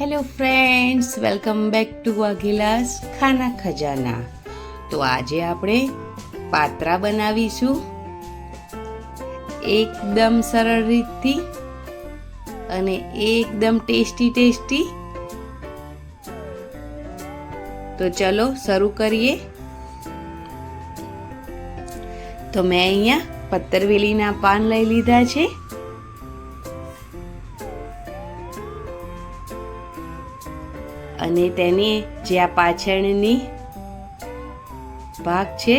Hello friends welcome back to Vaghela's Khana Khazana તો આજે આપણે પાત્રા બનાવીશું. એકદમ સરળ રીતથી અને એકદમ ટેસ્ટી ટેસ્ટી. તો ચલો શરૂ કરીએ. તો મેં અહીંયા પત્તરવેલીના પાન લઈ લીધા છે. અને તેને જે આ પાછળની ભાગ છે,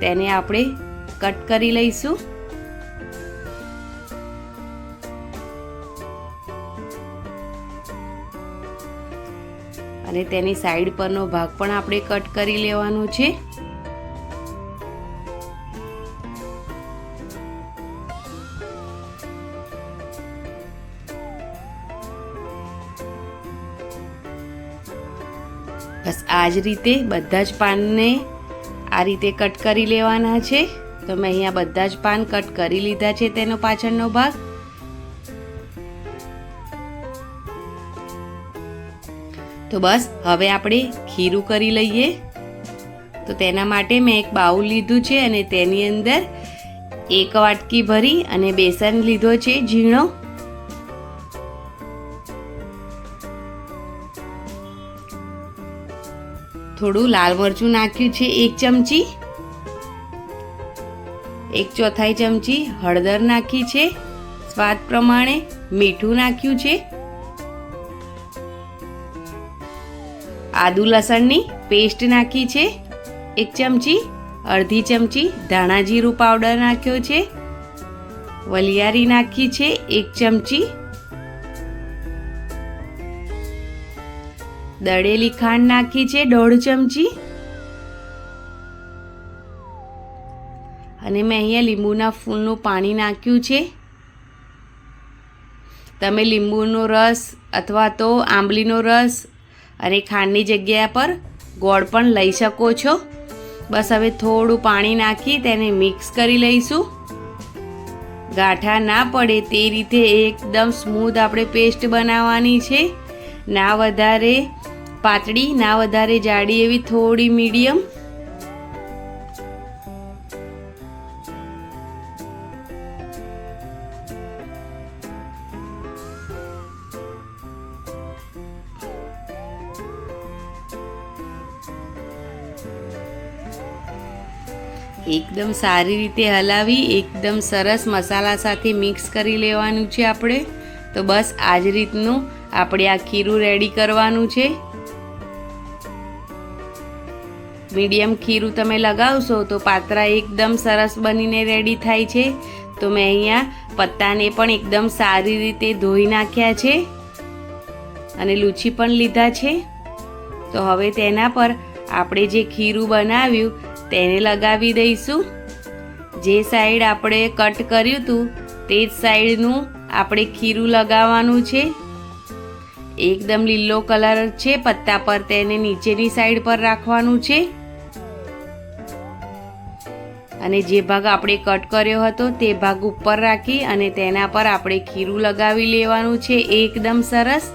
તેને આપણે કટ કરી લઈશું. અને તેની સાઈડ પરનો ભાગ પણ આપણે કટ કરી લેવાનો છે. બસ આ જ રીતે બધા જ પાનને આ રીતે કટ કરી લેવાના છે. તો મેં અહીંયા બધા જ પાન કટ કરી લીધા છે તેનો પાછળનો ભાગ. તો બસ હવે આપણે ખીરું કરી લઈએ. તો તેના માટે મેં એક બાઉલ લીધું છે અને તેની અંદર એક વાટકી ભરી અને બેસન લીધો છે ઝીણો. થોડું લાલ મરચું નાખ્યું છે, એક ચમચી. એક ચોથાઈ ચમચી હળદર નાખી છે, સ્વાદ પ્રમાણે મીઠું નાખ્યું છે. આદુ લસણની પેસ્ટ નાખી છે, એક ચમચી. અડધી ચમચી ધાણા જીરું પાવડર નાખ્યો છે. વલિયારી નાખી છે, એક ચમચી. દળેલી ખાંડ નાખી છે, દોઢ ચમચી. અને મેં અહીંયા લીંબુના ફૂલનું પાણી નાખ્યું છે. તમે લીંબુનો રસ અથવા તો આંબલીનો રસ અને ખાંડની જગ્યા પર ગોળ પણ લઈ શકો છો. બસ હવે થોડું પાણી નાખી તેને મિક્સ કરી લઈશું. ગાંઠા ના પડે તે રીતે એકદમ સ્મૂથ આપણે પેસ્ટ બનાવવાની છે. ના વધારે પાતળી, ના વધારે જાડી એવી થોડી મીડિયમ. એકદમ સારી રીતે હલાવી, એકદમ સરસ મસાલા સાથે મિક્સ કરી લેવાનું છે આપણે. તો બસ આ જ રીતનું આપણે આ ખીરું રેડી કરવાનું છે. મીડિયમ ખીરું તમે લગાવશો તો પાત્રા એકદમ સરસ બનીને રેડી થાય છે. તો મેં અહીંયા પત્તાને પણ એકદમ સારી રીતે ધોઈ નાખ્યા છે અને લૂછી પણ લીધા છે. તો હવે તેના પર આપણે જે ખીરું બનાવ્યું તેને લગાવી દઈશું. જે સાઈડ આપણે કટ કર્યું હતું તે જ સાઈડનું આપણે ખીરું લગાવવાનું છે. એકદમ લીલો કલર છે, પત્તા પર તેને નીચેની સાઈડ પર રાખવાનું છે. અને જે ભાગ આપણે કટ કર્યો હતો તે ભાગ ઉપર રાખી અને તેના પર આપણે ખીરું લગાવી લેવાનું છે એકદમ સરસ.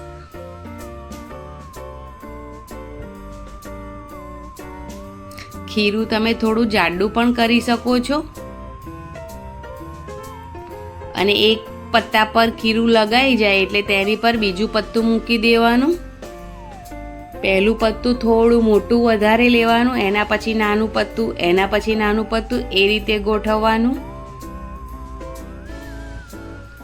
ખીરું તમે થોડું જાડું પણ કરી શકો છો. અને એક પત્તા પર ખીરું લગાઈ જાય એટલે તેની પર બીજું પત્તું મૂકી દેવાનું. પહેલું પત્તું થોડું મોટું વધારે લેવાનું, એના પછી નાનું પત્તું, એના પછી નાનું પત્તું, એ રીતે ગોઠવવાનું.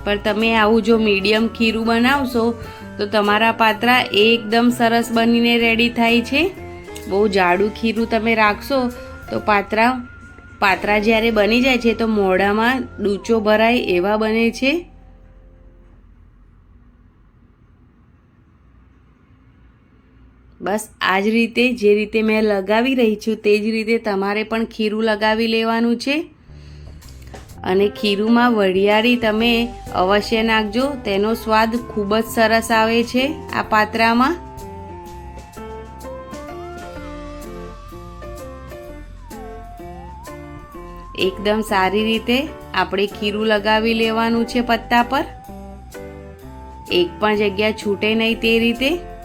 પણ તમે આવું જો મીડિયમ ખીરું બનાવશો, તો તમારા પાત્રા એકદમ સરસ બનીને રેડી થાય છે. બહુ જાડું ખીરું તમે રાખશો, તો પાત્રા પાત્રા જ્યારે બની જાય છે, તો મોઢામાં ડૂચો ભરાય એવા બને છે. બસ આ જ રીતે જે રીતે મેં લગાવી રહી છું તે જ રીતે તમારે પણ ખીરું લગાવી લેવાનું છે. અને ખીરુંમાં વરિયાળી તમે અવશ્ય નાખજો, તેનો સ્વાદ ખૂબ જ સરસ આવે છે આ પાત્રામાં. એકદમ સારી રીતે આપણે ખીરું લગાવી લેવાનું છે પત્તા પર. એક પણ જગ્યા છૂટે નહીં તે રીતે.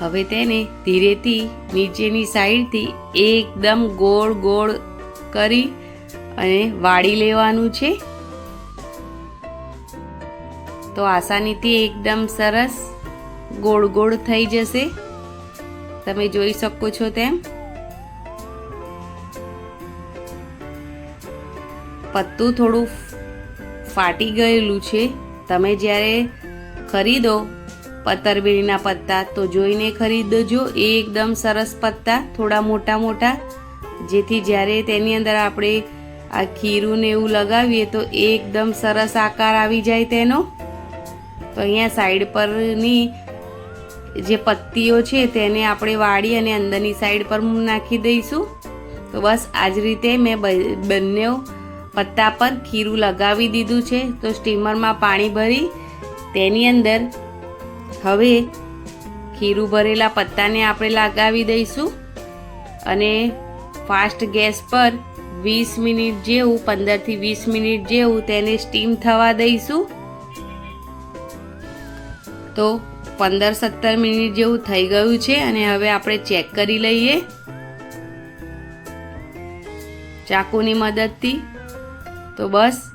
હવે તેને ધીરેથી નીચેની સાઈડથી એકદમ ગોળ ગોળ કરી અને વાળી લેવાનું છે. તો આસાનીથી એકદમ સરસ ગોળ ગોળ થઈ જશે. તમે જોઈ શકો છો તેમ. પત્તું થોડું ફાટી ગયેલું છે. તમે જ્યારે ખરીદો પતરબેરીના પત્તા તો જોઈને ખરીદજો એ એકદમ સરસ પત્તા, થોડા મોટા મોટા. જેથી જ્યારે તેની અંદર આપણે આ ખીરું એવું લગાવીએ તો એકદમ સરસ આકાર આવી જાય તેનો. તો અહીંયા સાઈડ પરની જે પત્તીઓ છે તેને આપણે વાળી અને અંદરની સાઈડ પર નાખી દઈશું. તો બસ આ જ રીતે મેં બંને પત્તા પર ખીરું લગાવી દીધું છે. તો સ્ટીમરમાં પાણી ભરી તેની અંદર હવે ખીરું ભરેલા પત્તાને આપણે લગાવી દઈશું અને ફાસ્ટ ગેસ પર વીસ મિનિટ જેવું, પંદરથી વીસ મિનિટ જેવું તેને સ્ટીમ થવા દઈશું. તો પંદર સત્તર મિનિટ જેવું થઈ ગયું છે અને હવે આપણે ચેક કરી લઈએ. ચાકુની મદદથી. તો બસ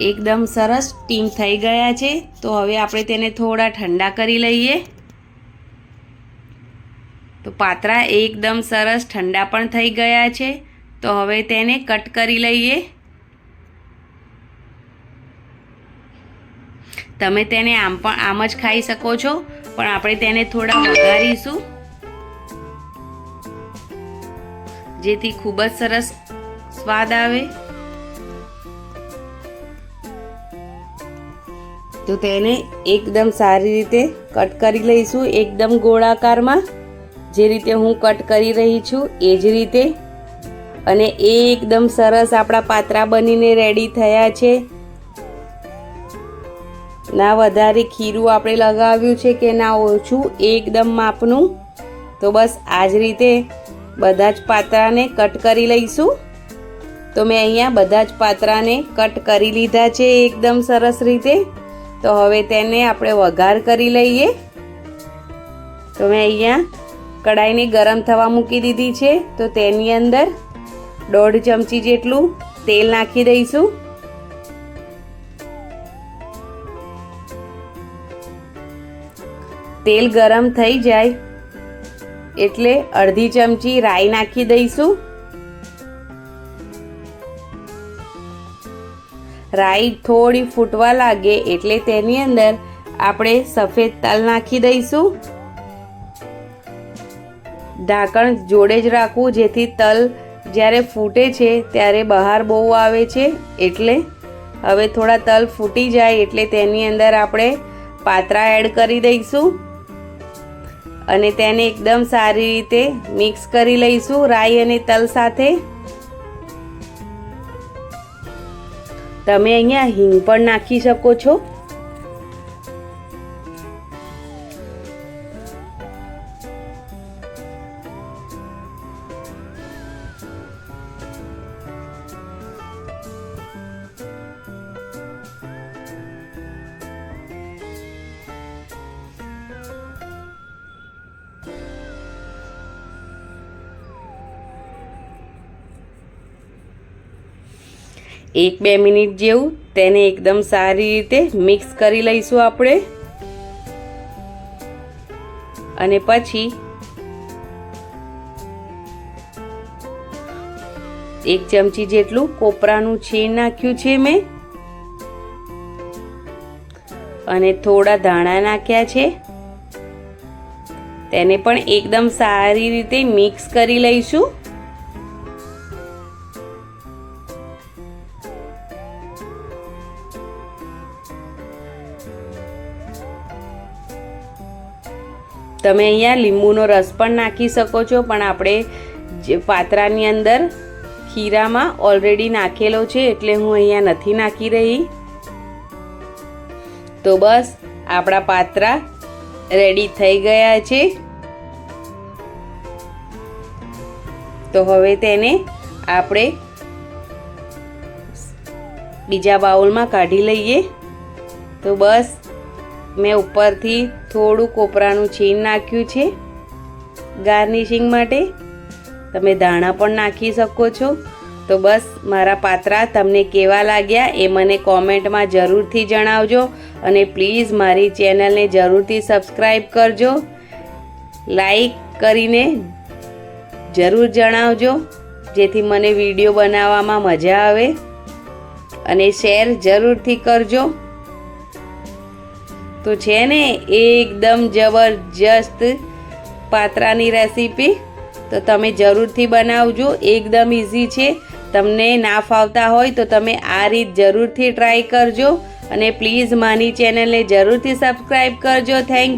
એકદમ સરસ સ્ટીમ થઈ ગયા છે. તો હવે આપણે તેને થોડા ઠંડા કરી લઈએ. તો પાત્રા એકદમ સરસ ઠંડા પણ થઈ ગયા છે. તો હવે તેને કટ કરી લઈએ. તમે તેને આમ પણ આમ જ ખાઈ શકો છો. પણ આપણે તેને થોડા વઘારીશું. જેથી ખૂબ જ સરસ સ્વાદ આવે. તો તેને એકદમ સારી રીતે કટ કરી લઈશું. એકદમ ગોળાકારમાં જે રીતે હું કટ કરી રહી છું એ જ રીતે. અને એ એકદમ સરસ આપણા પાત્રા બનીને રેડી થયા છે. ના વધારે ખીરું આપણે લગાવ્યું છે કે ના ઓછું, એકદમ માપનું. તો બસ આ જ રીતે બધા જ પાત્રાને કટ કરી લઈશું. તો મેં અહીંયા બધા જ પાત્રાને કટ કરી લીધા છે એકદમ સરસ રીતે. તો હવે તેને આપણે વઘાર કરી લઈએ. તો મેં અહીંયા કડાઈને ગરમ થવા મૂકી દીધી છે. તો તેની અંદર દોઢ ચમચી જેટલું તેલ નાખી દઈશું. તેલ ગરમ થઈ જાય એટલે અડધી ચમચી રાઈ નાખી દઈશું. રાઈ થોડી ફૂટવા લાગે એટલે તેની અંદર આપણે સફેદ તલ નાખી દઈશું. ઢાંકણ જોડે જ રાખવું, જેથી તલ જ્યારે ફૂટે છે ત્યારે બહાર બહુ આવે છે. એટલે હવે થોડા તલ ફૂટી જાય એટલે તેની અંદર આપણે પાત્રા એડ કરી દઈશું. અને તેને એકદમ સારી રીતે મિક્સ કરી લઈશું રાઈ અને તલ સાથે. તમે અહીંયા હિંગ પણ નાખી શકો છો. એક બે મિનિટ જેવું તેને એકદમ સારી રીતે મિક્સ કરી લઈશું આપણે. અને પછી એક ચમચી જેટલું કોપરાનું છીણ નાખ્યું છે મેં. અને થોડા ધાણા નાખ્યા છે. તેને પણ એકદમ સારી રીતે મિક્સ કરી લઈશું. તમે અહીંયા લીંબુનો રસ પણ નાખી શકો છો, પણ આપણે જે પાત્રાની અંદર ખીરામાં ઓલરેડી નાખેલો છે એટલે હું અહીંયા નથી નાખી રહી. તો બસ, આપણા પાત્રા રેડી થઈ ગયા છે. તો હવે તેને આપણે બીજા બાઉલમાં કાઢી લઈએ. તો બસ, મેં ઉપરથી થોડું કોપરાનું છીણ નાખ્યું છે ગાર્નિશિંગ માટે. તમે ધાણા પણ નાખી શકો છો. તો બસ મારા પાત્રા તમને કેવા લાગ્યા એ મને કોમેન્ટમાં જરૂરથી જણાવજો અને પ્લીઝ મારી ચેનલને જરૂરથી સબસ્ક્રાઈબ કરજો. લાઈક કરીને જરૂર જણાવજો, જેથી મને વીડિયો બનાવવામાં મજા આવે. અને શેર જરૂરથી કરજો. તો છે ને, એકદમ જબરજસ્ત પાત્રાની રેસીપી. તો તમે જરૂરથી બનાવજો, એકદમ ઇઝી છે. તમને ના ફાવતા હોય તો તમે આ રીત જરૂરથી ટ્રાય કરજો. અને પ્લીઝ મારી ચેનલને જરૂરથી સબસ્ક્રાઈબ કરજો. થેન્ક